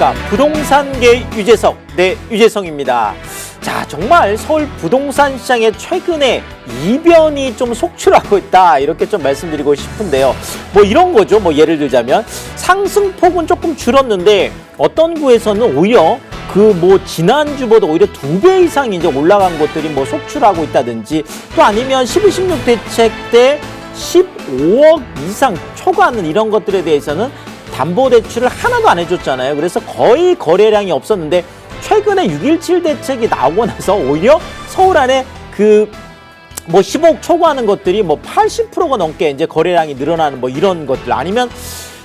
안녕하십니까. 부동산계 유재석, 네, 유재성입니다. 자, 정말 서울 부동산 시장에 최근에 이변이 좀 속출하고 있다. 이렇게 좀 말씀드리고 싶은데요. 뭐 이런 거죠. 뭐 예를 들자면 상승폭은 조금 줄었는데 어떤 구에서는 오히려 그뭐 지난주보다 오히려 두 배 이상 이제 올라간 것들이 뭐 속출하고 있다든지 또 아니면 12, 16 대책 때 15억 이상 초과하는 이런 것들에 대해서는 담보 대출을 하나도 안 해줬잖아요. 그래서 거의 거래량이 없었는데 최근에 6.17 대책이 나오고 나서 오히려 서울 안에 그 뭐 15억 초과하는 것들이 뭐 80%가 넘게 이제 거래량이 늘어나는 뭐 이런 것들 아니면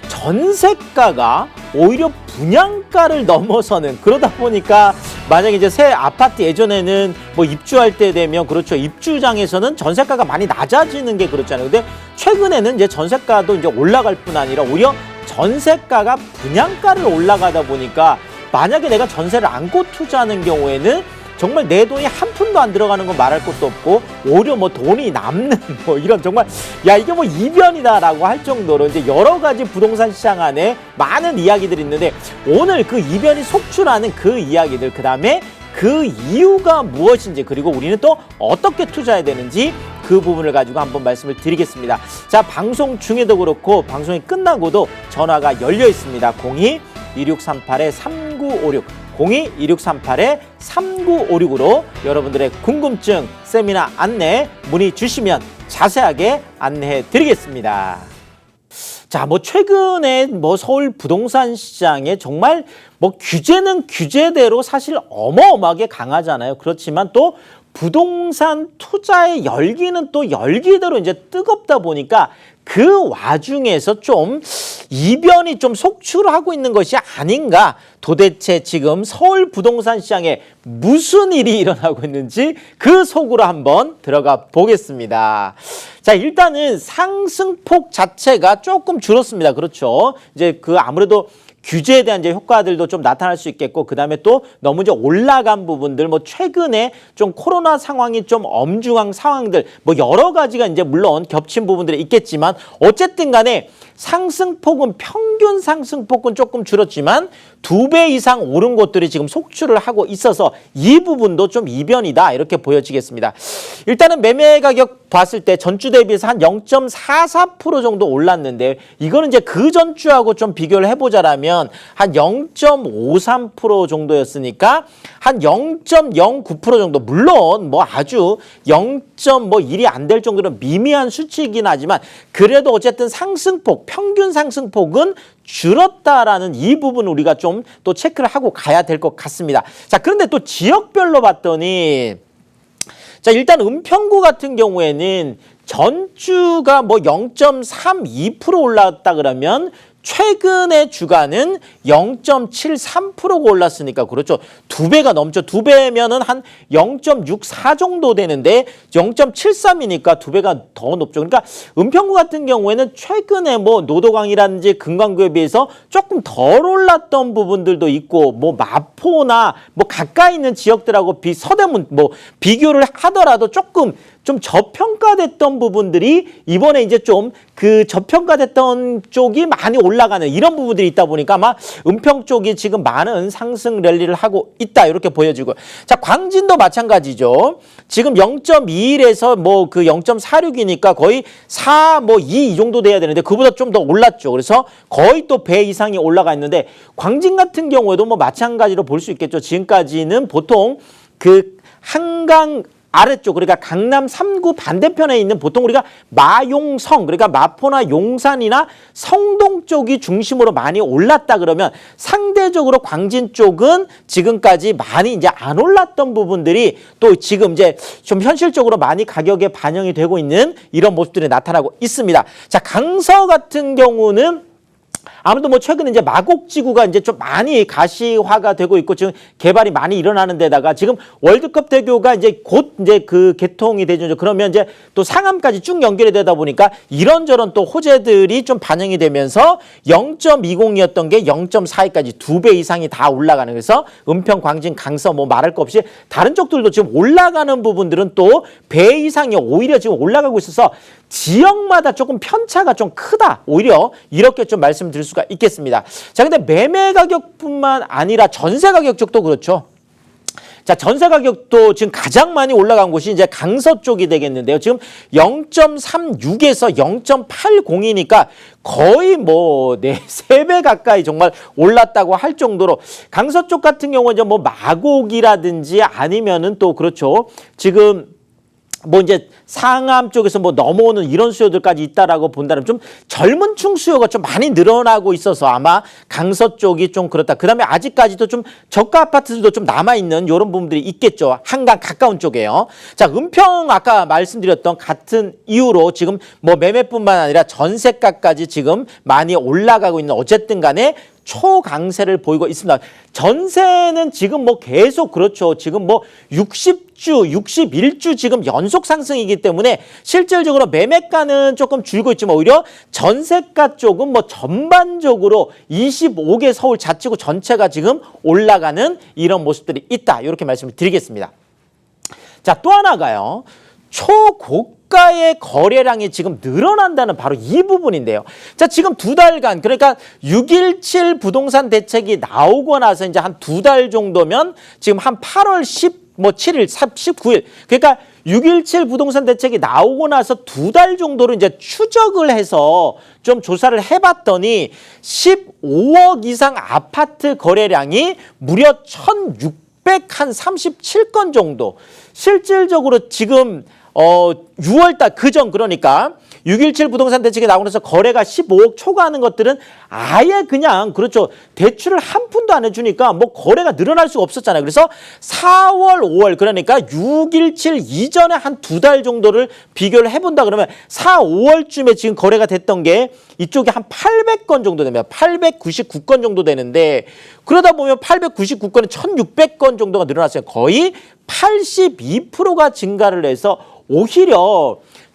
전세가가 오히려 분양가를 넘어서는 그러다 보니까 만약에 이제 새 아파트 예전에는 뭐 입주할 때 되면 그렇죠 입주장에서는 전세가가 많이 낮아지는 게 그렇잖아요 근데 최근에는 이제 전세가도 이제 올라갈 뿐 아니라 오히려 전세가가 분양가를 올라가다 보니까 만약에 내가 전세를 안고 투자하는 경우에는 정말 내 돈이 한 푼도 안 들어가는 건 말할 것도 없고 오히려 뭐 돈이 남는 뭐 이런 정말 야 이게 뭐 이변이다라고 할 정도로 이제 여러 가지 부동산 시장 안에 많은 이야기들이 있는데 오늘 그 이변이 속출하는 그 이야기들 그 다음에 그 이유가 무엇인지 그리고 우리는 또 어떻게 투자해야 되는지 그 부분을 가지고 한번 말씀을 드리겠습니다. 자 방송 중에도 그렇고 방송이 끝나고도 전화가 열려 있습니다. 02 2638에 3956 02-2638에 3956으로 여러분들의 궁금증 세미나 안내 문의 주시면 자세하게 안내해 드리겠습니다. 자, 뭐 최근에 뭐 서울 부동산 시장에 정말 뭐 규제는 규제대로 사실 어마어마하게 강하잖아요. 그렇지만 또 부동산 투자의 열기는 또 열기대로 이제 뜨겁다 보니까 그 와중에서 좀 이변이 좀 속출하고 있는 것이 아닌가. 도대체 지금 서울 부동산 시장에 무슨 일이 일어나고 있는지 그 속으로 한번 들어가 보겠습니다. 자, 일단은 상승폭 자체가 조금 줄었습니다. 그렇죠. 이제 그 아무래도 규제에 대한 이제 효과들도 좀 나타날 수 있겠고 그다음에 또 너무 이제 올라간 부분들 뭐 최근에 좀 코로나 상황이 좀 엄중한 상황들 뭐 여러 가지가 이제 물론 겹친 부분들이 있겠지만 어쨌든 간에 상승폭은 평균 상승폭은 조금 줄었지만 두 배 이상 오른 곳들이 지금 속출을 하고 있어서 이 부분도 좀 이변이다 이렇게 보여지겠습니다. 일단은 매매 가격 봤을 때 전주 대비해서 한 0.44% 정도 올랐는데 이거는 이제 그 전주하고 좀 비교를 해보자라면 한 0.53% 정도였으니까 한 0.09% 정도 물론 뭐 아주 0.1이 안 될 정도로 미미한 수치이긴 하지만 그래도 어쨌든 상승폭 평균 상승폭은 줄었다라는 이 부분 우리가 좀 또 체크를 하고 가야 될 것 같습니다. 자 그런데 또 지역별로 봤더니 자, 일단 은평구 같은 경우에는 전주가 뭐 0.32% 올랐다 그러면 최근의 주가는 0.73%가 올랐으니까 그렇죠. 두 배가 넘죠. 두 배면은 한 0.64 정도 되는데 0.73이니까 두 배가 더 높죠. 그러니까 은평구 같은 경우에는 최근에 뭐 노도강이라든지 금강구에 비해서 조금 덜 올랐던 부분들도 있고 뭐 마포나 뭐 가까이 있는 지역들하고 비 서대문 뭐 비교를 하더라도 조금 좀 저평가됐던 부분들이 이번에 이제 좀 그 저평가됐던 쪽이 많이 올라가는 이런 부분들이 있다 보니까 아마 은평 쪽이 지금 많은 상승 랠리를 하고 있다 이렇게 보여지고. 자 광진도 마찬가지죠. 지금 0.21에서 뭐 그 0.46이니까 거의 4 뭐 2 이 정도 돼야 되는데 그보다 좀 더 올랐죠. 그래서 거의 또 배 이상이 올라가 있는데 광진 같은 경우에도 뭐 마찬가지로 볼 수 있겠죠. 지금까지는 보통 그 한강 아래쪽 그러니까 강남 3구 반대편에 있는 보통 우리가 마용성 그러니까 마포나 용산이나 성동 쪽이 중심으로 많이 올랐다 그러면 상대적으로 광진 쪽은 지금까지 많이 이제 안 올랐던 부분들이 또 지금 이제 좀 현실적으로 많이 가격에 반영이 되고 있는 이런 모습들이 나타나고 있습니다. 자 강서 같은 경우는 아무래도 뭐 최근에 이제 마곡지구가 이제 좀 많이 가시화가 되고 있고 지금 개발이 많이 일어나는 데다가 지금 월드컵 대교가 이제 곧 이제 그 개통이 되죠. 그러면 이제 또 상암까지 쭉 연결이 되다 보니까 이런저런 또 호재들이 좀 반영이 되면서 0.20이었던 게 0.42까지 두 배 이상이 다 올라가는 그래서 은평, 광진, 강서 뭐 말할 거 없이 다른 쪽들도 지금 올라가는 부분들은 또 배 이상이 오히려 지금 올라가고 있어서 지역마다 조금 편차가 좀 크다. 오히려 이렇게 좀 말씀드리 드릴 수가 있겠습니다. 자, 근데 매매 가격뿐만 아니라 전세 가격 쪽도 그렇죠. 자, 전세 가격도 지금 가장 많이 올라간 곳이 이제 강서 쪽이 되겠는데요. 지금 0.36에서 0.80이니까 거의 뭐, 네, 세 배 가까이 정말 올랐다고 할 정도로 강서 쪽 같은 경우는 이제 뭐 마곡이라든지 아니면은 또 그렇죠. 지금 뭐 이제 상암 쪽에서 뭐 넘어오는 이런 수요들까지 있다라고 본다면 좀 젊은 층 수요가 좀 많이 늘어나고 있어서 아마 강서 쪽이 좀 그렇다. 그다음에 아직까지도 좀 저가 아파트들도 좀 남아 있는 이런 부분들이 있겠죠. 한강 가까운 쪽에요. 자, 은평 아까 말씀드렸던 같은 이유로 지금 뭐 매매뿐만 아니라 전세가까지 지금 많이 올라가고 있는 어쨌든 간에 초강세를 보이고 있습니다. 전세는 지금 뭐 계속 그렇죠. 지금 뭐 60주, 61주 지금 연속 상승이기 때문에 실질적으로 매매가는 조금 줄고 있지만 오히려 전세가 쪽은 뭐 전반적으로 25개 서울 자치구 전체가 지금 올라가는 이런 모습들이 있다. 이렇게 말씀을 드리겠습니다. 자, 또 하나가요. 초고가의 거래량이 지금 늘어난다는 바로 이 부분인데요. 자, 지금 두 달간 그러니까 6.17 부동산 대책이 나오고 나서 이제 한 두 달 정도면 지금 한 8월 10, 뭐 7일, 19일. 그러니까 6.17 부동산 대책이 나오고 나서 두 달 정도로 이제 추적을 해서 좀 조사를 해봤더니 15억 이상 아파트 거래량이 무려 1,600 한 37건 정도. 실질적으로 지금 어 6월달 그 전 그러니까 6.17 부동산 대책이 나오고 나서 거래가 15억 초과하는 것들은 아예 그냥 그렇죠 대출을 한 푼도 안 해주니까 뭐 거래가 늘어날 수가 없었잖아요. 그래서 4월, 5월 그러니까 6.17 이전에 한 두 달 정도를 비교를 해본다 그러면 4, 5월쯤에 지금 거래가 됐던 게 이쪽에 한 800건 정도 됩니다. 899건 정도 되는데 그러다 보면 899건에 1,600건 정도가 늘어났어요. 거의 82%가 증가를 해서 오히려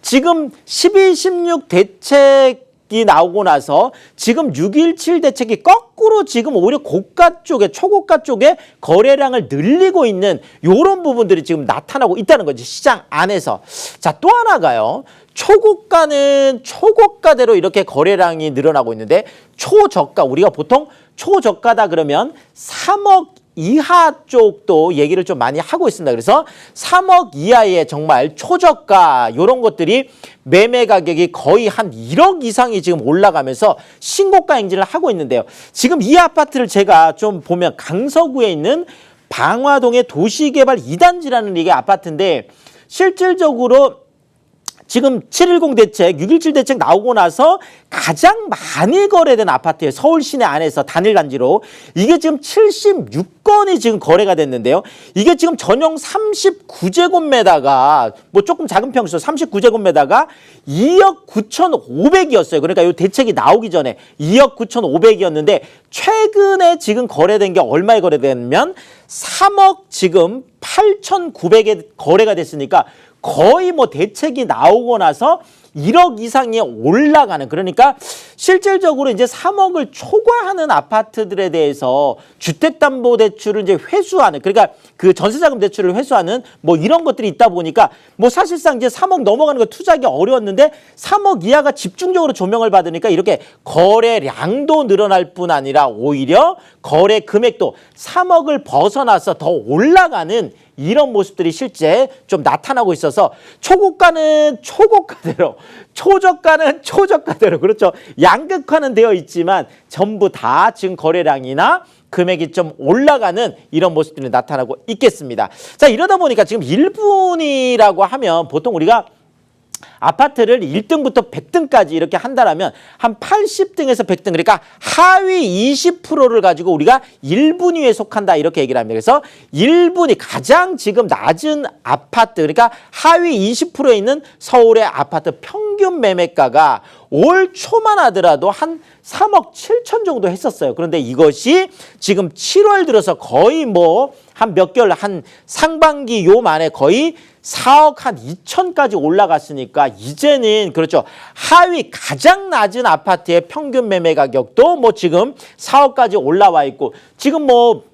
지금 12, 16 대책이 나오고 나서 지금 6.17 대책이 거꾸로 지금 오히려 고가 쪽에 초고가 쪽에 거래량을 늘리고 있는 이런 부분들이 지금 나타나고 있다는 거지 시장 안에서. 자 또 하나가요. 초고가는 초고가대로 이렇게 거래량이 늘어나고 있는데 초저가 우리가 보통 초저가다 그러면 3억 이하 쪽도 얘기를 좀 많이 하고 있습니다. 그래서 3억 이하의 정말 초저가 이런 것들이 매매 가격이 거의 한 1억 이상이 지금 올라가면서 신고가 행진을 하고 있는데요. 지금 이 아파트를 제가 좀 보면 강서구에 있는 방화동의 도시개발 2단지라는 이게 아파트인데 실질적으로 지금 710 대책, 617 대책 나오고 나서 가장 많이 거래된 아파트예요. 서울 시내 안에서 단일 단지로. 이게 지금 76건이 지금 거래가 됐는데요. 이게 지금 전용 39제곱미터가 뭐 조금 작은 평수 39제곱미터가 2억 9,500이었어요. 그러니까 이 대책이 나오기 전에 2억 9,500이었는데 최근에 지금 거래된 게 얼마에 거래됐냐면 3억 지금 8,900에 거래가 됐으니까 거의 뭐 대책이 나오고 나서 1억 이상이 올라가는 그러니까 실질적으로 이제 3억을 초과하는 아파트들에 대해서 주택담보대출을 이제 회수하는 그러니까 그 전세자금 대출을 회수하는 뭐 이런 것들이 있다 보니까 뭐 사실상 이제 3억 넘어가는 거 투자하기 어려웠는데 3억 이하가 집중적으로 조명을 받으니까 이렇게 거래량도 늘어날 뿐 아니라 오히려 거래 금액도 3억을 벗어나서 더 올라가는 이런 모습들이 실제 좀 나타나고 있어서 초고가는 초고가대로 초저가는 초저가대로 그렇죠. 양극화는 되어 있지만 전부 다 지금 거래량이나 금액이 좀 올라가는 이런 모습들이 나타나고 있겠습니다. 자 이러다 보니까 지금 1분이라고 하면 보통 우리가 아파트를 1등부터 100등까지 이렇게 한다라면 한 80등에서 100등 그러니까 하위 20%를 가지고 우리가 1분위에 속한다 이렇게 얘기를 합니다. 그래서 1분위 가장 지금 낮은 아파트 그러니까 하위 20%에 있는 서울의 아파트 평균 매매가가 올 초만 하더라도 한 3억 7천 정도 했었어요. 그런데 이것이 지금 7월 들어서 거의 뭐 한 몇 개월 한 상반기 요 만에 거의 4억 한 2천까지 올라갔으니까 이제는 그렇죠. 하위 가장 낮은 아파트의 평균 매매 가격도 뭐 지금 4억까지 올라와 있고 지금 뭐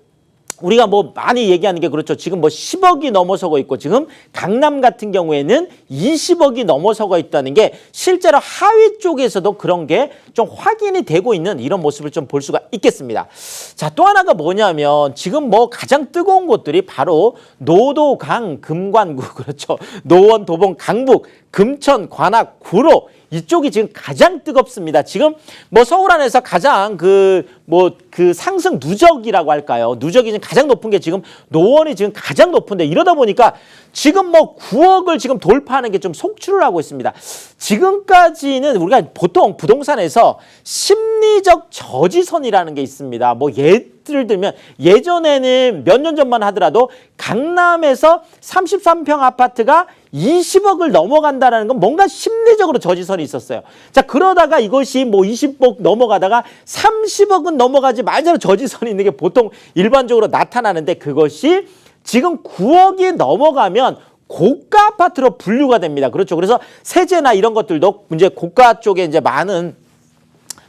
우리가 뭐 많이 얘기하는 게 그렇죠. 지금 뭐 10억이 넘어서고 있고 지금 강남 같은 경우에는 20억이 넘어서고 있다는 게 실제로 하위 쪽에서도 그런 게 좀 확인이 되고 있는 이런 모습을 좀 볼 수가 있겠습니다. 자, 또 하나가 뭐냐면 지금 뭐 가장 뜨거운 곳들이 바로 노도강, 금관구 그렇죠. 노원, 도봉, 강북, 금천, 관악, 구로 이쪽이 지금 가장 뜨겁습니다. 지금 뭐 서울 안에서 가장 그뭐 그 상승 누적이라고 할까요? 누적이 지금 가장 높은 게 지금 노원이 지금 가장 높은데 이러다 보니까 지금 뭐 9억을 지금 돌파하는 게 좀 속출을 하고 있습니다. 지금까지는 우리가 보통 부동산에서 심리적 저지선이라는 게 있습니다. 뭐 예를 들면 예전에는 몇 년 전만 하더라도 강남에서 33평 아파트가 20억을 넘어간다라는 건 뭔가 심리적으로 저지선이 있었어요. 자, 그러다가 이것이 뭐 20억 넘어가다가 30억은 넘어가지 말자로 저지선이 있는 게 보통 일반적으로 나타나는데 그것이 지금 9억이 넘어가면 고가 아파트로 분류가 됩니다. 그렇죠. 그래서 세제나 이런 것들도 이제 고가 쪽에 이제 많은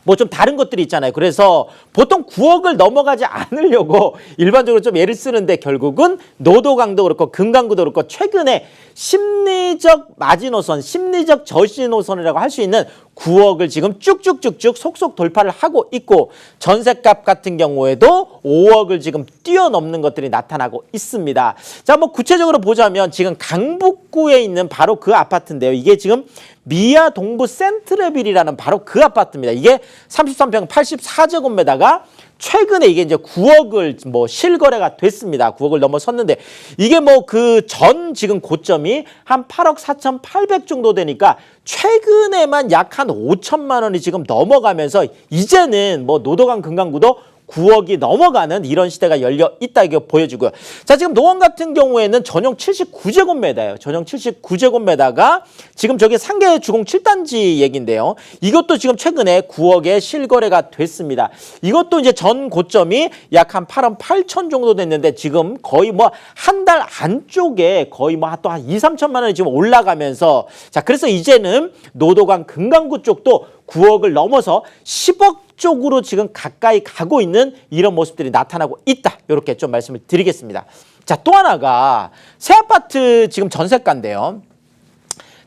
뭐 좀 다른 것들이 있잖아요. 그래서 보통 9억을 넘어가지 않으려고 일반적으로 좀 예를 쓰는데 결국은 노도강도 그렇고 금강구도 그렇고 최근에 심리적 마지노선, 심리적 저시노선이라고 할 수 있는 9억을 지금 쭉쭉쭉쭉 속속 돌파를 하고 있고 전세값 같은 경우에도 5억을 지금 뛰어넘는 것들이 나타나고 있습니다. 자, 뭐 구체적으로 보자면 지금 강북구에 있는 바로 그 아파트인데요. 이게 지금 미아 동부 센트레빌이라는 바로 그 아파트입니다. 이게 33평 84제곱미터가 최근에 이게 이제 9억을 뭐 실거래가 됐습니다. 9억을 넘어섰는데 이게 뭐 그 전 지금 고점이 한 8억 4,800 정도 되니까 최근에만 약 한 5천만 원이 지금 넘어가면서 이제는 뭐 노도강 금강구도 9억이 넘어가는 이런 시대가 열려 있다 이게 보여주고요. 자 지금 노원 같은 경우에는 전용 79제곱미터예요. 전용 79제곱미터가 지금 저기 상계 주공 7단지 얘긴데요. 이것도 지금 최근에 9억에 실거래가 됐습니다. 이것도 이제 전 고점이 약 한 8억 8천 정도 됐는데 지금 거의 뭐 한 달 안쪽에 거의 뭐 또 한 2, 3천만 원이 지금 올라가면서 자 그래서 이제는 노도강 금강구 쪽도 9억을 넘어서 10억 쪽으로 지금 가까이 가고 있는 이런 모습들이 나타나고 있다. 이렇게 좀 말씀을 드리겠습니다. 자, 또 하나가 새 아파트 지금 전세가인데요.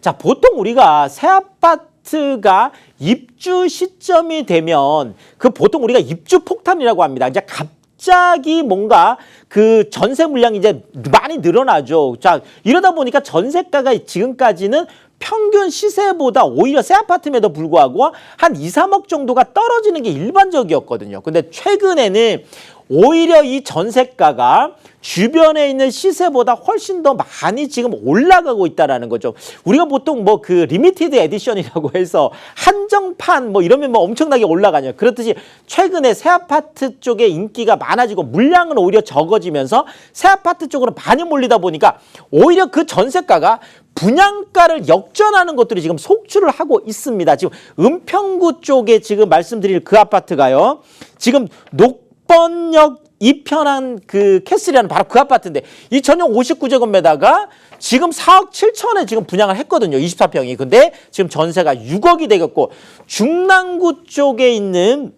자, 보통 우리가 새 아파트가 입주 시점이 되면 그 보통 우리가 입주 폭탄이라고 합니다. 이제 갑 자기 뭔가 그 전세 물량이 이제 많이 늘어나죠. 자, 이러다 보니까 전세가가 지금까지는 평균 시세보다 오히려 새 아파트임에도 불구하고 한 2, 3억 정도가 떨어지는 게 일반적이었거든요. 근데 최근에는 오히려 이 전세가가 주변에 있는 시세보다 훨씬 더 많이 지금 올라가고 있다라는 거죠. 우리가 보통 뭐 그 리미티드 에디션이라고 해서 한정판 뭐 이러면 뭐 엄청나게 올라가냐. 그렇듯이 최근에 새 아파트 쪽에 인기가 많아지고 물량은 오히려 적어지면서 새 아파트 쪽으로 많이 몰리다 보니까 오히려 그 전세가가 분양가를 역전하는 것들이 지금 속출을 하고 있습니다. 지금 은평구 쪽에 지금 말씀드릴 그 아파트가요. 지금 녹 번역 이편한 그 캐슬이라는 바로 그 아파트인데 이 전용 59제곱미터가 지금 4억 7천에 지금 분양을 했거든요. 24평이. 근데 지금 전세가 6억이 되겠고 중랑구 쪽에 있는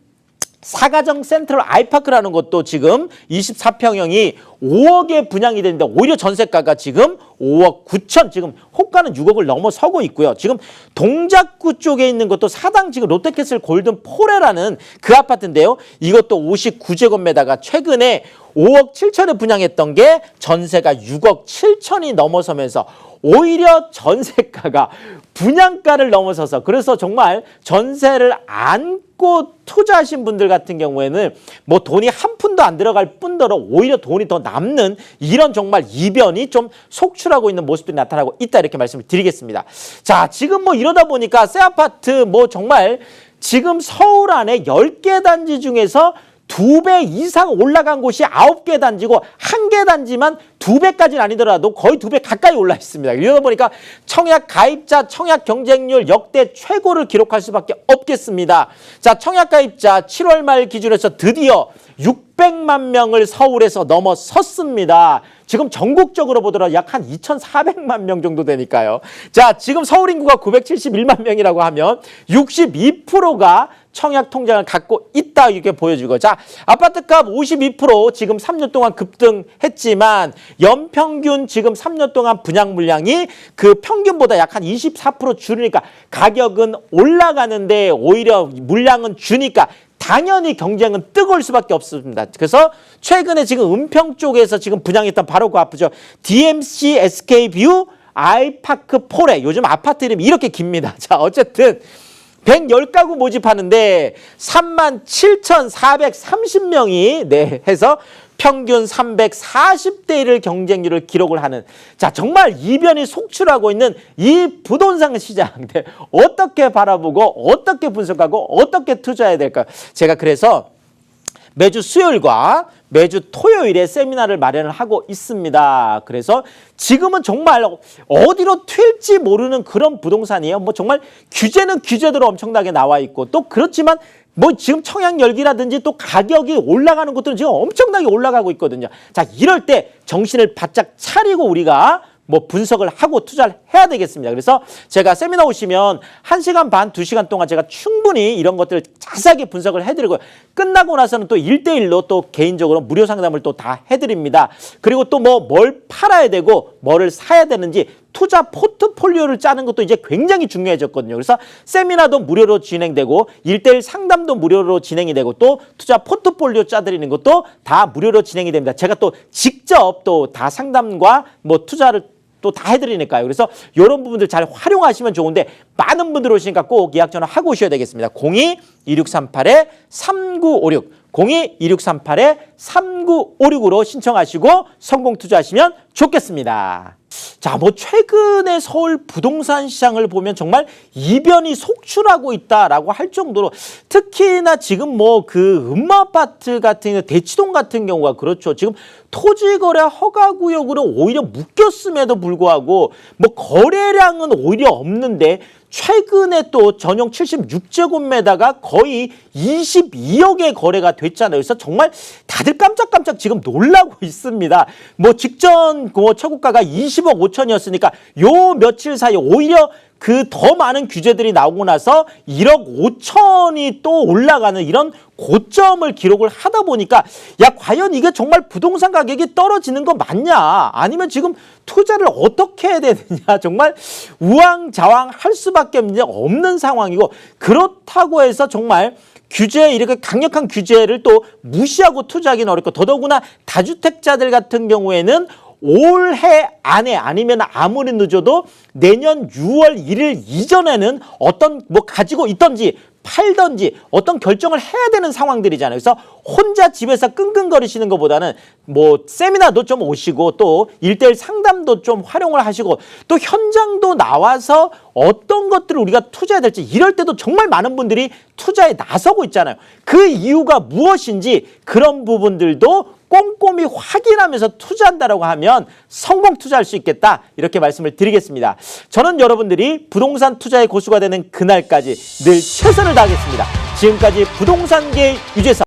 사가정 센트럴 아이파크라는 것도 지금 24평형이 5억에 분양이 되는데 오히려 전세가가 지금 5억 9천 지금 호가는 6억을 넘어서고 있고요. 지금 동작구 쪽에 있는 것도 사당 지금 롯데캐슬 골든 포레라는 그 아파트인데요. 이것도 59제곱미터가 최근에 5억 7천에 분양했던 게 전세가 6억 7천이 넘어서면서 오히려 전세가가 분양가를 넘어서서 그래서 정말 전세를 안고 투자하신 분들 같은 경우에는 뭐 돈이 한 푼도 안 들어갈 뿐더러 오히려 돈이 더 남는 이런 정말 이변이 좀 속출하고 있는 모습들이 나타나고 있다 이렇게 말씀을 드리겠습니다. 자, 지금 뭐 이러다 보니까 새 아파트 뭐 정말 지금 서울 안에 10개 단지 중에서 두배 이상 올라간 곳이 아홉 개 단지고 한 개 단지만 두 배까지는 아니더라도 거의 두 배 가까이 올라 있습니다. 이러다 보니까 청약 가입자 청약 경쟁률 역대 최고를 기록할 수밖에 없겠습니다. 자, 청약 가입자 7월 말 기준에서 드디어 600만 명을 서울에서 넘어섰습니다. 지금 전국적으로 보더라도 약 한 2,400만 명 정도 되니까요. 자, 지금 서울 인구가 971만 명이라고 하면 62%가 청약 통장을 갖고 있다 이렇게 보여주고 자 아파트값 52% 지금 3년 동안 급등했지만 연평균 지금 3년 동안 분양 물량이 그 평균보다 약 한 24% 줄으니까 가격은 올라가는데 오히려 물량은 주니까 당연히 경쟁은 뜨거울 수밖에 없습니다. 그래서 최근에 지금 은평 쪽에서 지금 분양했던 바로 그 앞이죠. DMC SK뷰 아이파크 폴에 요즘 아파트 이름이 이렇게 깁니다. 자, 어쨌든 110가구 모집하는데 3만 7,430명이 네 해서 평균 340대 1을 경쟁률을 기록을 하는 자 정말 이변이 속출하고 있는 이 부동산 시장 네, 어떻게 바라보고 어떻게 분석하고 어떻게 투자해야 될까요? 제가 그래서 매주 수요일과 매주 토요일에 세미나를 마련을 하고 있습니다. 그래서 지금은 정말 어디로 튈지 모르는 그런 부동산이에요. 뭐 정말 규제는 규제대로 엄청나게 나와 있고 또 그렇지만 뭐 지금 청약 열기라든지 또 가격이 올라가는 것들은 지금 엄청나게 올라가고 있거든요. 자, 이럴 때 정신을 바짝 차리고 우리가 뭐 분석을 하고 투자를 해야 되겠습니다. 그래서 제가 세미나 오시면 한시간 반, 두시간 동안 제가 충분히 이런 것들을 자세하게 분석을 해드리고요. 끝나고 나서는 또 일대일로또 개인적으로 무료 상담을 또 다 해드립니다. 그리고 또 뭐 뭘 팔아야 되고 뭐를 사야 되는지 투자 포트폴리오를 짜는 것도 이제 굉장히 중요해졌거든요. 그래서 세미나도 무료로 진행되고 일대일 상담도 무료로 진행이 되고 또 투자 포트폴리오 짜드리는 것도 다 무료로 진행이 됩니다. 제가 또 직접 또 다 상담과 뭐 투자를 또 다 해드리니까요. 그래서 이런 부분들 잘 활용하시면 좋은데 많은 분들 오시니까 꼭 예약 전화 하고 오셔야 되겠습니다. 02-2638-3956 02-2638-3956으로 신청하시고 성공 투자하시면 좋겠습니다. 자, 뭐 최근에 서울 부동산 시장을 보면 정말 이변이 속출하고 있다라고 할 정도로 특히나 지금 뭐 그 음마 아파트 같은 대치동 같은 경우가 그렇죠. 지금 토지 거래 허가 구역으로 오히려 묶였음에도 불구하고 뭐 거래량은 오히려 없는데 최근에 또 전용 76제곱미터가 거의 22억의 거래가 됐잖아요. 그래서 정말 다들 깜짝깜짝 지금 놀라고 있습니다. 뭐 직전 그 최고가가 20억 5천이었으니까 요 며칠 사이에 오히려 그 더 많은 규제들이 나오고 나서 1억 5천이 또 올라가는 이런 고점을 기록을 하다 보니까 야 과연 이게 정말 부동산 가격이 떨어지는 거 맞냐? 아니면 지금 투자를 어떻게 해야 되느냐? 정말 우왕좌왕 할 수밖에 없는 상황이고 그렇다고 해서 정말 규제 이렇게 강력한 규제를 또 무시하고 투자하기는 어렵고 더더구나 다주택자들 같은 경우에는 올해 안에 아니면 아무리 늦어도 내년 6월 1일 이전에는 어떤 뭐 가지고 있던지 팔던지 어떤 결정을 해야 되는 상황들이잖아요. 그래서 혼자 집에서 끙끙거리시는 것보다는 뭐 세미나도 좀 오시고 또 일대일 상담도 좀 활용을 하시고 또 현장도 나와서 어떤 것들을 우리가 투자해야 될지 이럴 때도 정말 많은 분들이 투자에 나서고 있잖아요. 그 이유가 무엇인지 그런 부분들도 꼼꼼히 확인 하면서 투자한다라고 하면 성공 투자할 수 있겠다 이렇게 말씀을 드리겠습니다. 저는 여러분들이 부동산 투자의 고수가 되는 그날까지 늘 최선을 다하겠습니다. 지금까지 부동산계 유재석